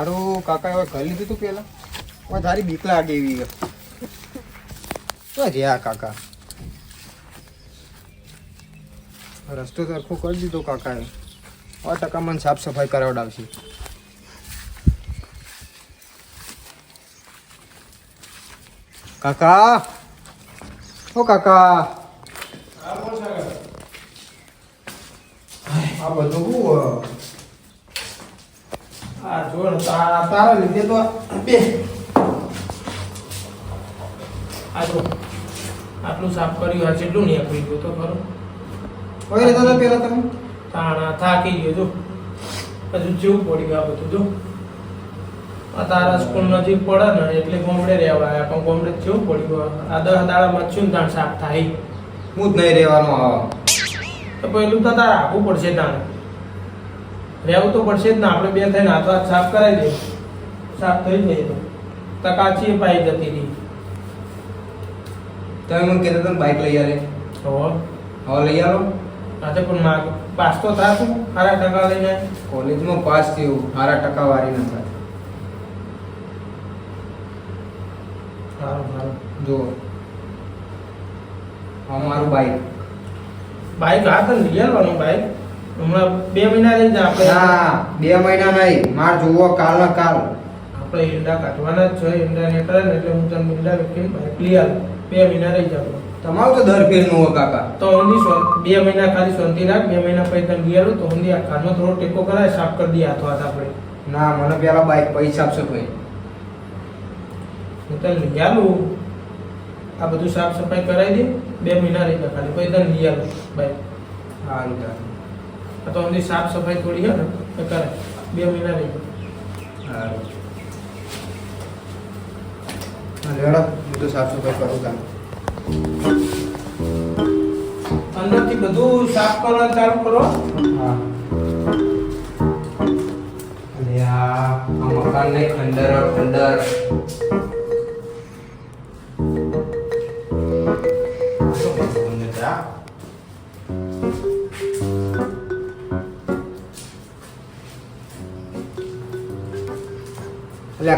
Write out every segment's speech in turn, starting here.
હારું કાકા હવે કરી લીધું તું પેલા હવે તારી બીક લાગે એવી તો કાકા. રસ્તો સરખો કરી દીધો કાકાએ. સો ટકા મને સાફ સફાઈ કરાવડાવશે. કાકા. ઓ કાકા. આ બધું આ જો ને તારા લીધે તો બે. આ જો આટલું સાફ કર્યું આ જેટલું નહીં આપી ગયું તો ખરું. રહેતા પેલા તમે? તાણા થાકી ગયો જો. હજુ જેવું પડી ગયું આ બધું જો. આ તારા સ્કૂલ નજીક પડે ને એટલે ગોમડે રહેવા આવ્યા પણ ગોમડે જેવું પડી ગયું આ દસ મચ્છું ને તાણ સાફ થાય. હું જ નહીં રહેવાનો તો પેલું તો તારે આપવું પડશે તાણ. રહેવું તો પડશે જ ને. આપણે બે થઈને હાથ હાથ સાફ કરાવી દઈએ. સાફ થઈ જાય તો. તકાચી પાઈ જતી હતી તમે મને કહેતા તમે બાઇક લઈ આવે હો. હવે લઈ આવો આજે પણ માગ પાસ તો થાશું. સારા ટકા લઈને. કોલેજમાં પાસ થયું. સારા ટકાવારી ના થાય. સારું સારું જો અમારું મારું બાઇક બાઈક હા તો લઈ આવવાનું બાઈક હમણાં બે મહિના રહી જાય આપણે હા બે મહિના નહીં. માર જોવો કાલ ના કાલ. આપણે ઈંડા કાઢવાના જ છે ઈંડા ને કરે ને એટલે હું તમને ઈંડા વેચીને ભાઈ બે મહિના રહી જાવ તમારું તો દર ફેરનું કાકા. તો શાં- બે મહિના ખાલી શાંતિ રાખ બે મહિના પછી આવું તો ઊંધી આ થોડો ટેકો કરાય સાફ કરી દઈએ હાથો હાથ આપણે. ના મને પેલા બાઈક પૈસા આપશે ભાઈ હું તને લઈ આવું. આ બધું સાફ સફાઈ કરાવી દે બે મહિના રહી જાય ખાલી પછી તને લઈ આવું બાઈક. સારું ચાલો આ તો એમની સાફ સફાઈ થોડી હે ને? કરે. બે મહિના રહી જાય હા, તો સાફ સફાઈ કરું કામ અંદરથી બધું સાફ કરવાનું ચાલુ કરો. હા. અને આ મકાનને ખંડર ખંડર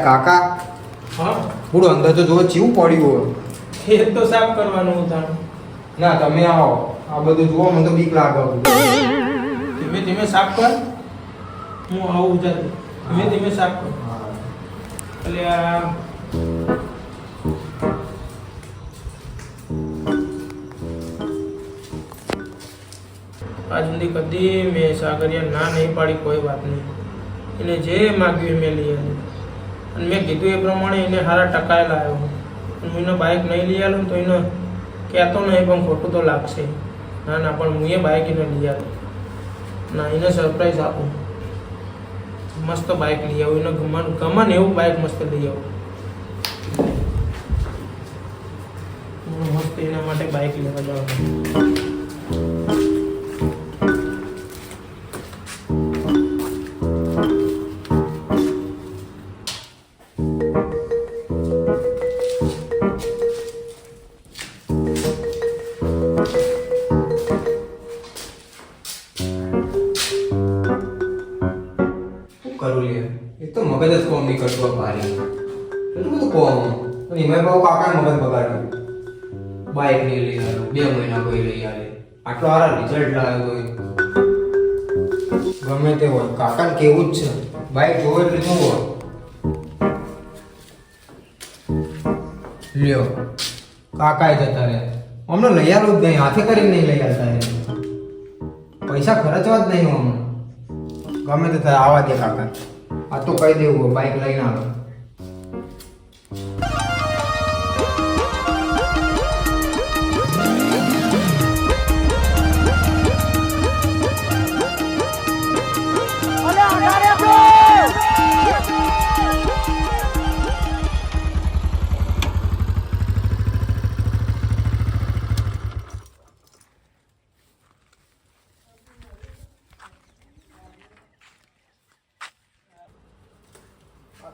કાકા. હા? પૂરું અંદર તો જો ચીવું પડ્યું હોય. ખેત તો સાફ કરવાનું ઉતાણ ના તમે આવો. આ બધું જુઓ મને તો બીક લાગે ધીમે ધીમે સાફ કર. હું આવું જ ધીમે ધીમે સાફ કર. એટલે આ આજ સુધી કદી મેં સાગરિયા ના નહીં પાડી કોઈ વાત નહીં. એને જે માગ્યું મેં લઈ આવ્યું અને મેં કીધું એ પ્રમાણે એને સારા ટકાયેલા આવ્યો હું એને બાઇક નહીં લઈ આવ્યો તો એને કહેતો નહીં પણ ખોટું તો લાગશે. ના ના, પણ હું એ બાઇક એને લઈ આવ્યો ના, એને સરપ્રાઈઝ આપું. મસ્ત બાઇક લઈ આવું, એને ગમન ગમન એવું બાઇક મસ્ત લઈ આવું. મસ્ત એના માટે બાઇક લેવા જવાનું કાકા બાઇક નહીં લઈ આવ્યો બે મહિના કોઈ લઈ આવે આટલો સારા રિઝલ્ટ લાવ્યો હોય ગમે તે હોય. કાકાને કેવું જ છે. બાઇક જોવે એટલે શું હોય? લ્યો, કાકાએ જતા રહ્યા. અમને લઈ આવું જ નહીં, હાથે કરીને નહીં લઈ આવતા પૈસા ખર્ચવા જ નહીં અમને. ગમે તે થાય, આવા દે કાકા આ તો કહી દેવું બાઇક લઈને આવે.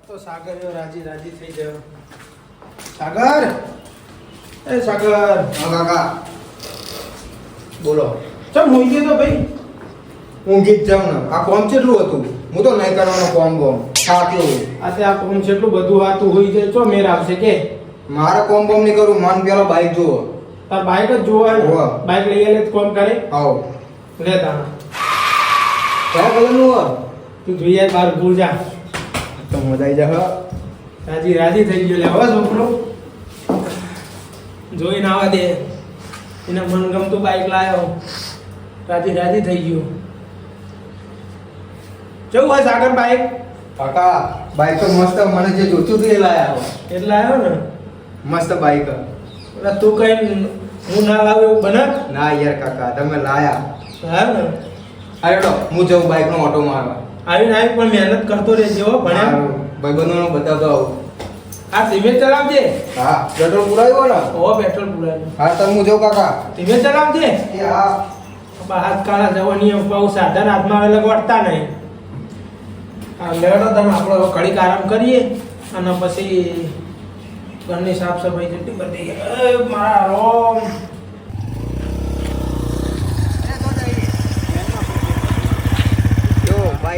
તો સાગર રાજી રાજી થઈ ગયો. સાગર? એ સાગર. હા કાકા. બોલો. ચમ હું ગયો તો ભાઈ? હું ગીત જાઉં ને. આ કોમ કેટલું હતું? હું તો નહીં કરવાનો કોમ બોમ થાક્યો આ તે આ કોમ કેટલું બધું આતું હોય છે ચો મેર આવશે કે? મારે કોમ બોમ નહીં કરું મન પેલો બાઈક જુઓ. તાર બાઈક જ જોવા. બાઈક લઈ આલે કોમ કરે? આવો. લે તાણા. કયા કલરનું હો તું જોઈએ બાર ભૂલ જા. તો મજા આવી જાય રાજી રાજી થઈ ગયો લે હવે છોકરો. જોઈને આવા દે. એને મનગમતું બાઈક લાવ્યો રાજી રાજી થઈ ગયો. કેવું હોય સાગર બાઈક કાકા બાઈક તો મસ્ત મને જે જોતું હતું એ લાયા હો. એટલે આવ્યો ને? મસ્ત બાઈક એટલે તું કઈ હું ના લાવું એવું બને ના યાર કાકા તમે લાયા. હા ને? અરે હું જઉં બાઈક નો ઓટો મારવા. આવીને આવી પણ મહેનત કરતો રહેજે હો ભણ્યા. ભાઈબંધોનો બતાવતો આવું. આ ધીમે ચલાવજે. હા પેટ્રોલ પુરાયો ને ઓ પેટ્રોલ પુરાય હા તો હું જઉં કાકા? ધીમે ચલાવજે. હા. હાથ કાળા જવાની બહુ સાધન હાથમાં આવેલા વળતા નહીં. આ લેડો તમે આપણો કડી આરામ કરીએ અને પછી ઘરની સાફ સફાઈ જેટલી બધી એ મારા રોમ.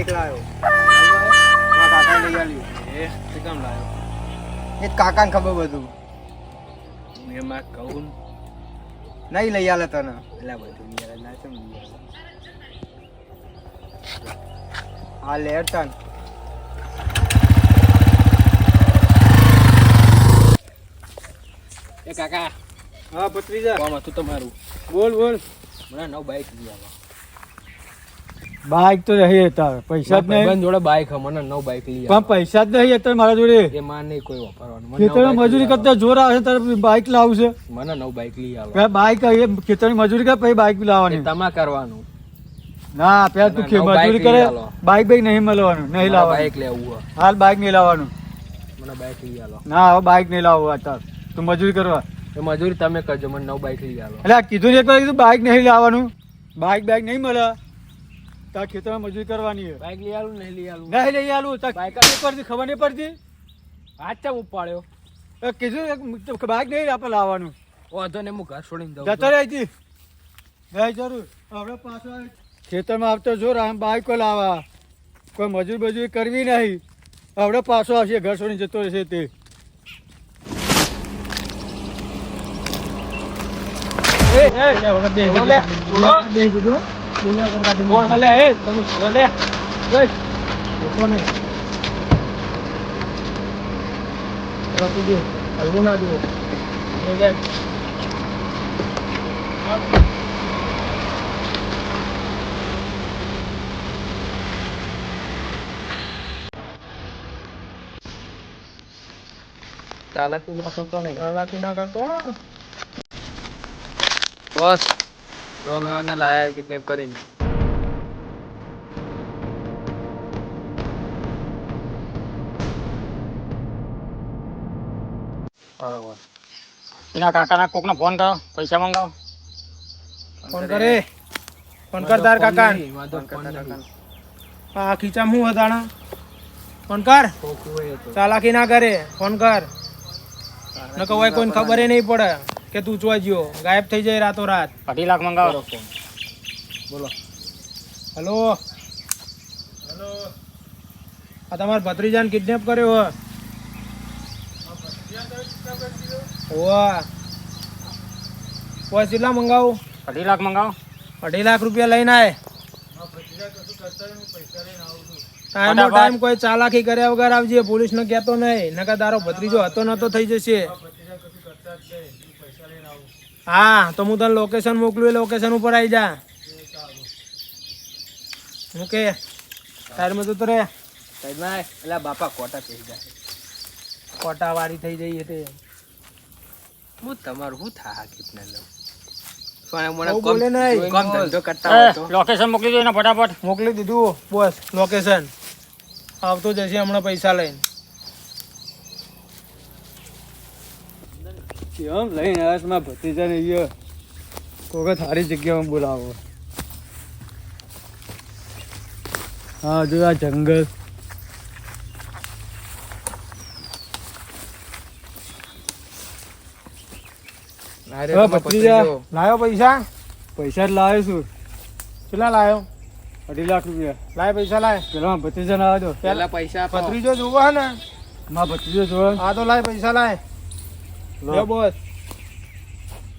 જો બાઈક લાવ્યો મારા લઈ આલ્યું. એ કેમ લાવ્યો એ કાકાને ખબર બધું. મેં માં કહું નહીં લઈ આલે તને. એટલે બધું યાર ના લેર તન. એ કાકા હા પત્રીજા. કોમ હતું તમારું? બોલ બોલ. મને નવ બાઈક લઈ આવો બાઈક તો રહી હતા પૈસા જ નહીં. જોડે બાઈક મને નવ બાઈક લઈ પણ પૈસા જ નહીં હતા મારા જોડે. એ માં નહીં કોઈ વાપરવાનું. બાઈક મજૂરી કરતા જોર આવે તારે બાઈક લાવું છે. મને નવ બાઈક લઈ આવે. બાઈક એ ખેતરની મજૂરી કરે પછી બાઈક લાવવાની. તમા કરવાનું. ના પેલા તું મજૂરી કરે. બાઈક બાઈક નહીં મળવાનું નહીં લાવવા લાવવાનું. બાઈક લેવું. હાલ બાઈક નહીં લાવવાનું. મને બાઈક લઈ આલો. ના હવે બાઈક નહીં લાવવું અત્યારે તું મજૂરી કરવા. એ મજૂરી તમે કરજો મને નવ બાઈક લઈ આલો. એટલે કીધું કીધું બાઈક નહીં લાવવાનું. બાઈક બાઈક નહીં મળે. તાર ખેતરમાં મજૂરી કરવાની છે. બાઈક લઈ આલું નહીં લઈ આલું? નહીં લઈ આલું તાર બાઈક પડતી ખબર નહીં પડતી? હાથ ચમ ઉપાડ્યો? એ કીધું એક બાઈક નહીં આપણે લાવવાનું. વાંધો ને હું ઘર છોડીને દઉં. જતો રહે જી. નહીં જરૂર. હવે પાછો ખેતરમાં આવતો જો રામ બાઈક લાવવા કોઈ મજૂર બજૂરી કરવી નહીં. આપણે પાછો આવશે ઘર છોડીને જતો રહેશે તે. એ એ વખત દે દે કીધું દુનિયા કરતા કોણ લે એ તમે લે લે કોને રાતું દે હલવું ના દે. લે લે ચાલાકી ના કરતો નહીં. ચાલાકી ના કરતો? બસ. રોગાવાના લાયા કિડનેપ કરીને. બરોબર. એના કાકાના કોકનો ફોન કરો પૈસા મંગાવો. ફોન કરે. ફોન કર તાર કાકા આ ખીચામ હું હતાણા ફોન કર. ખોખું હોય તો. ચાલાકી ના કરે. ફોન કર. ન હોય કોઈને ખબર નહીં પડે. કે તું ચોઈ ગયો? ગાયબ થઈ જાય રાતો રાત અઢી લાખ મંગાવો. બોલો હલો. હલો. આ તમારા ભત્રીજાને કિડનેપ કર્યો હો. હોવા. કોઈ કેટલા મંગાવો? અઢી લાખ મંગાવો. અઢી લાખ રૂપિયા લઈને આવે ટાઈમ ટાઈમ કોઈ ચાલાકી કર્યા વગર આવજે પોલીસ ને કહેતો નહીં. નકા તારો ભત્રીજો હતો નતો થઈ જશે. હા તો હું તને લોકેશન મોકલું એ લોકેશન ઉપર આવી જા. હું કે ટાયરમાં જતો રે સાઈડમાં એટલે બાપા કોટા થઈ જાય. કોટા વાળી થઈ જઈએ તે. હું તમારું શું થા કિડનેપ લઉં લોકેશન મોકલી દો ને ફટાફટ. મોકલી દીધું બોસ લોકેશન આવતો જશે હમણાં પૈસા લઈને. કેમ લઈને આવ્યા મારા ભત્રીજાને યો. કોકે સારી જગ્યામાં બોલાવો. હા જો આ જંગલ. લાવ્યો પૈસા. પૈસા? જ લાવ્યો છું. કેટલા લાયો? અઢી લાખ રૂપિયા. લાય પૈસા લાય. પેલા ભત્રીજા ના આવે તો પેલા પૈસા ભત્રીજો જોવો ને? મા ભત્રીજો જોવા. આ તો લાય પૈસા લાય. લ્યો બોસ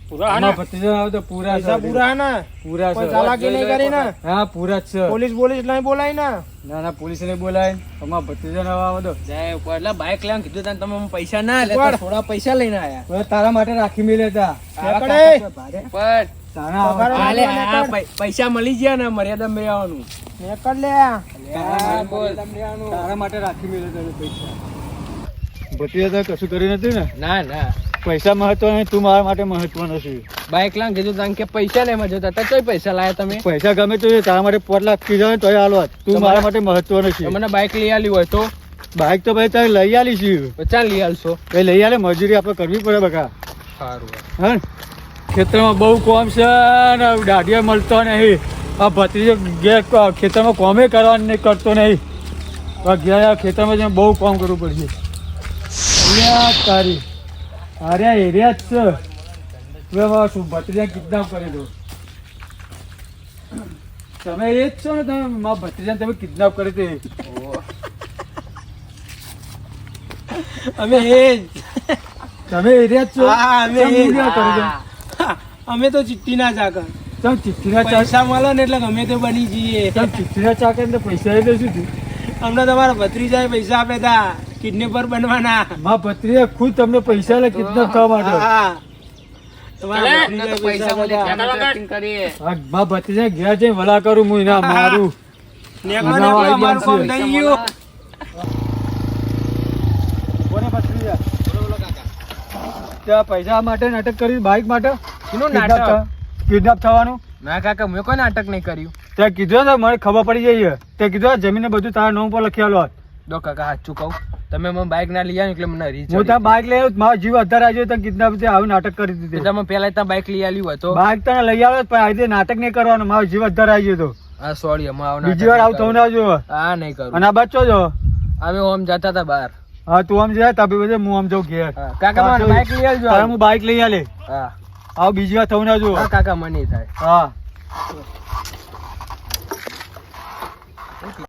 પૂરા હે ભત્રીજા આવે તો પૂરા પૈસા પૂરા ને? પૂરા છે. ચાલાકી નહીં કરી ને હા પૂરા છે. પોલીસ પોલીસ નહીં બોલાય ને? ના ના પોલીસ ને બોલાય. અમારા ભત્રીજા ના આવે તો. જાય ઉપર એટલે બાઇક લેવાનું કીધું તને તમે પૈસા ના લે થોડા પૈસા લઈને આયા. તારા માટે રાખી મેલે તા પૈસા મળી ગયા ને મર્યાદા મેં આવવાનું લે. તારા માટે રાખી મેલે પૈસા. ભત્રીજા કશું કર્યું નથી ને? ના ના. પૈસા મહત્વ નહીં તું મારા માટે મહત્વનો છે. બાઇક લાવ કીધું તમે કે પૈસા લેવા જતા હતા તોય પૈસા લાયા તમે? પૈસા ગમે તો તારા માટે પોટ લાખ કીધા ને તોય હાલવા તું મારા માટે મહત્વનો છે. મને બાઇક લઈ આલી હોય તો? બાઈક તો ભાઈ તારે લઈ આલી છે. પચાસ લઈ આલશો. એ લઈ આલે મજૂરી આપણે કરવી પડે બકા. સારું. હા ખેતરમાં બહુ કોમ છે ને દાઢીએ મળતો નહીં. આ ભત્રીજો ઘેર ખેતરમાં કોમે કરવાનું નહીં કરતો નહીં. ઘેર ખેતરમાં જઈને બહુ કામ કરવું પડશે. તારી. અરે એરિયા જ છે. હવે ભત્રીજા કિડનેપ કરી દો તમે એ જ છો ને તમે મા ભત્રીજાને તમે કિડનેપ કરી દે અમે એ જ. તમે એરિયા જ છો? અમે એ અમે તો ચિટ્ટી ના ચાકર. તમે ચિઠ્ઠીના ચાક પૈસા મળે ને એટલે અમે તો બની જઈએ. તમે ચિઠ્ઠીના ચાકર ને પૈસા એટલે શું થયું અમને તમારા ભત્રીજાએ પૈસા આપે તા કિડનેપર બનવાના. મા ભત્રીએ ખુદ તમને પૈસા લે કિડનેપ થવા માટે મા ભત્રીજા ઘેર જઈને વલા કરું હું એના મારું. પૈસા માટે નાટક કર્યું બાઇક માટે? નાટક? કિડનેપ થવાનું? ના કાકા મેં કોઈ નાટક નહીં કર્યું. ત્યાં કીધું ને મને ખબર પડી જઈએ તે કીધું જમીન બધું તારા નામ પર લખેલો હોત દો કાકા સાચું કહું. તમે મને બાઇક ના લઈ આવ્યો એટલે મને રીચ હું ત્યાં બાઇક લઈ આવ્યો મારો જીવ અધાર આવ્યો ત્યાં કિડનેપથી આવું નાટક કરી દીધું. તમે પેલા ત્યાં બાઇક લઈ આવ્યું હોય તો. બાઇક તને લઈ આવ્યો પણ આજે નાટક નહીં કરવાનું મારો જીવ અધાર આવ્યો ગયો તો. હા સોરી અમે આવું બીજી વાર આવું થવું ના હા નહીં કરું અને આ બચ્ચો જો. અમે ઓમ જતા હતા બહાર. હા તું આમ જાય તબી બધે હું આમ જાઉં ઘેર. કાકા મને બાઇક લઈ આવજો તારે હું બાઇક લઈ આલે. હા. આવ બીજી વાર થવું ના જો કાકા મને થાય. હા.